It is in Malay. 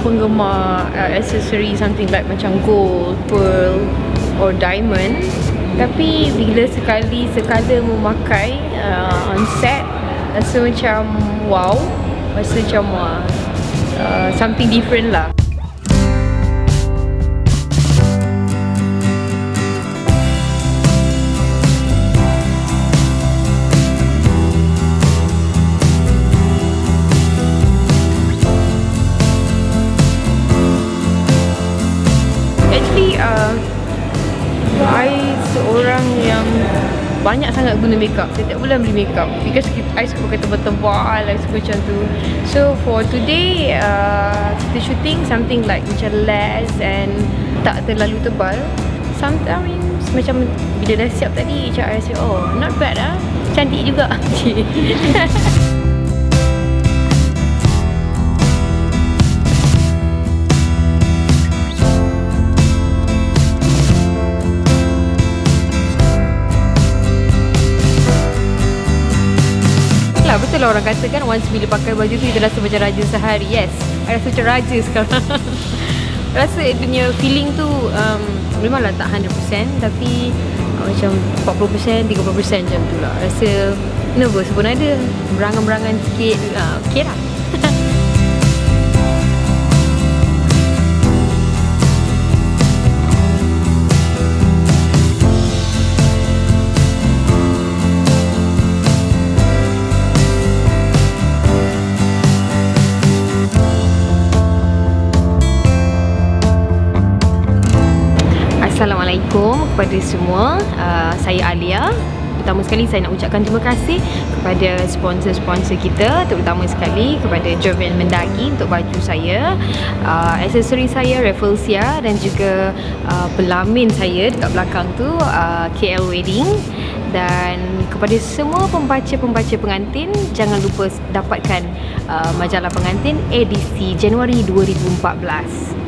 penggemar uh, accessory something like macam gold, pearl or diamond. Tapi bila sekali sekala memakai uh, on set rasa macam wow rasa macam uh, uh, something different lah uh, I seorang yang banyak sangat guna makeup. Setiap bulan beli makeup. Because I suka pakai tebal-tebal, I suka macam tu. So for today, uh, kita shooting something like macam less and tak terlalu tebal. Sometimes macam bila dah siap tadi, macam I rasa, oh not bad ah. Cantik juga. betul lah orang kata kan once bila pakai baju tu kita rasa macam raja sehari. Yes I rasa macam raja sekarang. Rasa dia punya feeling tu um, memanglah tak 100% tapi uh, macam 40% 30% macam tu lah. Rasa nervous pun ada. Berangan-berangan sikit uh, okay lah Assalamualaikum kepada semua. Uh, Saya Alia. Pertama sekali saya nak ucapkan terima kasih kepada sponsor-sponsor kita Terutama sekali kepada Jovian Mendagi untuk baju saya uh, Aksesori saya Rafflesia dan juga uh, pelamin saya dekat belakang tu uh, KL Wedding. Dan kepada semua pembaca-pembaca pengantin jangan lupa dapatkan uh, majalah pengantin edisi Januari 2014